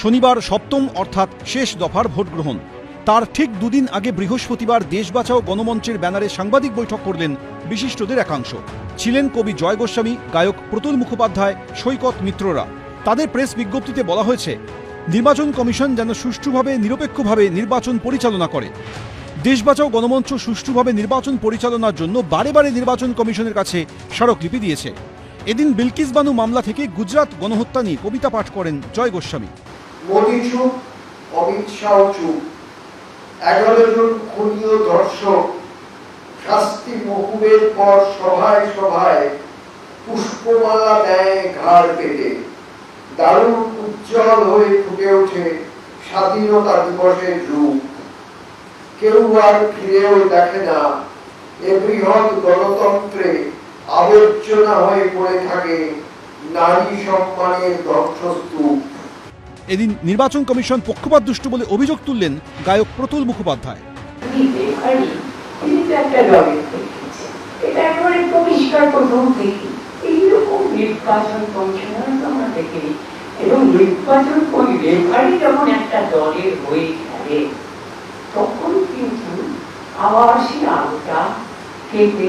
শনিবার সপ্তম অর্থাৎ শেষ দফার ভোট গ্রহণ। তার ঠিক দুদিন আগে বৃহস্পতিবার দেশ বাঁচাও গণমঞ্চের ব্যানারে সাংবাদিক বৈঠক করলেন বিশিষ্টদের একাংশ। ছিলেন কবি জয় গোস্বামী, গায়ক প্রতুল মুখোপাধ্যায়, সৈকত মিত্ররা। তাদের প্রেস বিজ্ঞপ্তিতে বলা হয়েছে, নির্বাচন কমিশন যেন সুষ্ঠুভাবে, নিরপেক্ষভাবে নির্বাচন পরিচালনা করে। দেশ বাঁচাও গণমঞ্চ সুষ্ঠুভাবে নির্বাচন পরিচালনার জন্য বারে বারে নির্বাচন কমিশনের কাছে স্মারকলিপি দিয়েছে। এদিন বিলকিস বানু মামলা থেকে গুজরাট গণহত্যা নিয়ে কবিতা পাঠ করেন জয় গোস্বামী। মোদী চুপ, অমিত শাহ চুপ। এগারো জন খুনীয় দর্শক শাস্তি মহুবের পর সভায় সভায় পুষ্পমালা দেয় ঘাড় দারুণ উজ্জ্বল হয়ে ফুটে ওঠে স্বাধীনতা দিবসের রূপ। কেউ আর ফিরেও দেখে না, এ বৃহৎ গণতন্ত্রে আবর্জনা হয়ে পড়ে থাকে নারী সম্মানের ধ্বংসস্তূপ। এদিন নির্বাচন কমিশন পক্ষপাতদুষ্ট বলে অভিযোগ তুললেন গায়ক প্রতুল মুখোপাধ্যায়। এবং নির্বাচন রেফারি যখন একটা দলের হয়ে খেলে তখন কিন্তু আবার সেই আলোটা কেঁপে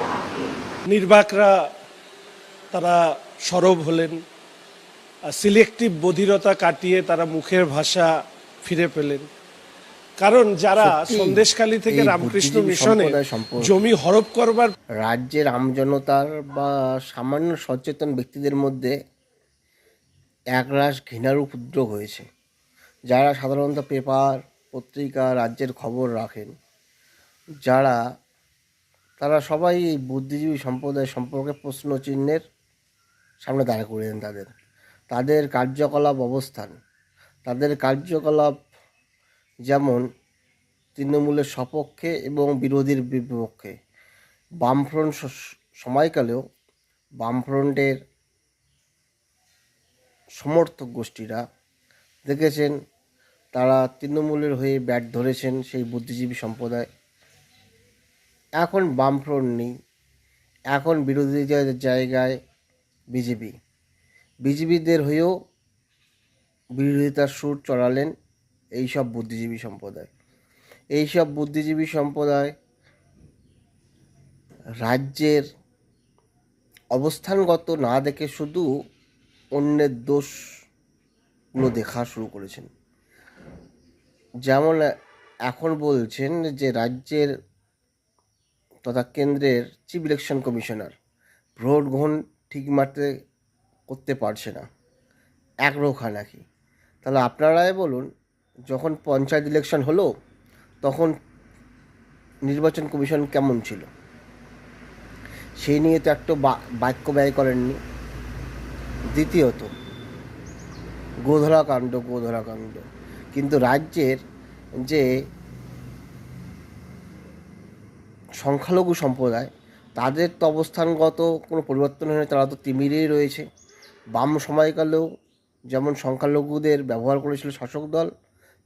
থাকে। নির্বাকরা তারা সরব হলেন। সিলেক্টিভ বধিরতা কাটিয়ে তারা মুখের ভাষা ফিরে পেলেন। কারণ যারা সন্দেশখালী থেকে রামকৃষ্ণ মিশনে জমি হরপ করবার রাজ্যের আমজনতার বা সামান্য সচেতন ব্যক্তিদের মধ্যে একরাশ ঘৃণার উপদ্রব হয়েছে যারা সাধারণত পেপার পত্রিকা রাজ্যের খবর রাখেন। যারা তারা সবাই এই বুদ্ধিজীবী সম্প্রদায় সম্পর্কে প্রশ্ন চিহ্নের সামনে দাঁড়া করে দেন তাদের। তাদের কার্যকলাপ অবস্থান। তাদের কার্যকলাপ যেমন তৃণমূলের সপক্ষে এবং বিরোধীর বিপক্ষে। বামফ্রন্ট সময়কালেও বামফ্রন্টের সমর্থক গোষ্ঠীরা দেখেছেন, তারা তৃণমূলের হয়ে ব্যাট ধরেছেন সেই বুদ্ধিজীবী সম্প্রদায়। এখন বামফ্রন্ট নেই, এখন বিরোধীদের জায়গায় বিজেপি। বিজেপিদের হয়েও বিরোধিতার সুর চড়ালেন এইসব বুদ্ধিজীবী সম্প্রদায়। এইসব বুদ্ধিজীবী সম্প্রদায় রাজ্যের অবস্থানগত না দেখে শুধু অন্যের দোষগুলো দেখা শুরু করেছেন। যেমন এখন বলছেন যে রাজ্যের তথা কেন্দ্রের চিফ ইলেকশন কমিশনার, ভোট গ্রহণ ঠিক মাত্রে করতে পারছে না। একরোখা নাকি। তাহলে আপনারাই বলুন, যখন পঞ্চায়েত ইলেকশন হলো, তখন নির্বাচন কমিশন কেমন ছিল? সেই নিয়ে তো একটা বাক্য ব্যয় করেননি। দ্বিতীয়ত গোধরা কাণ্ড গোধরা কাণ্ড কিন্তু রাজ্যের যে সংখ্যালঘু সম্প্রদায়, তাদের তো অবস্থানগত কোনো পরিবর্তন হয়নি, তারা তো তিমিরেই রয়েছে। বাম সময়কালেও যেমন সংখ্যালঘুদের ব্যবহার করেছিল শাসক দল,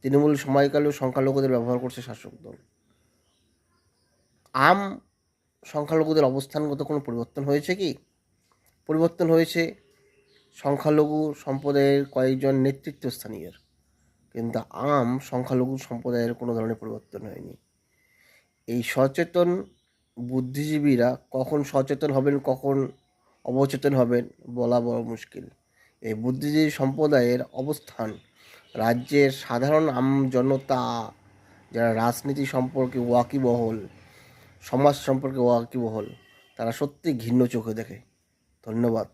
তৃণমূল সময়কালেও সংখ্যালঘুদের ব্যবহার করছে শাসক দল। আম সংখ্যালঘুদের অবস্থানগত কোনো পরিবর্তন হয়েছে কি? পরিবর্তন হয়েছে সংখ্যালঘু সম্প্রদায়ের কয়েকজন নেতৃত্বস্থানীয়ের কিন্তু আম সংখ্যালঘু সম্প্রদায়ের কোনো ধরনের পরিবর্তন হয়নি। এই সচেতন বুদ্ধিজীবীরা কখন সচেতন হবেন, কখন অবচেতন হবেন বলা বড় মুশকিল। এই বুদ্ধিজীবী সম্প্রদায়ের অবস্থান, রাজ্যের সাধারণ আম জনতা যারা রাজনীতি সম্পর্কে ওয়াকিবহল, সমাজ সম্পর্কে ওয়াকিবহল, তারা সত্যি ঘৃণ্য চোখে দেখে। ধন্যবাদ।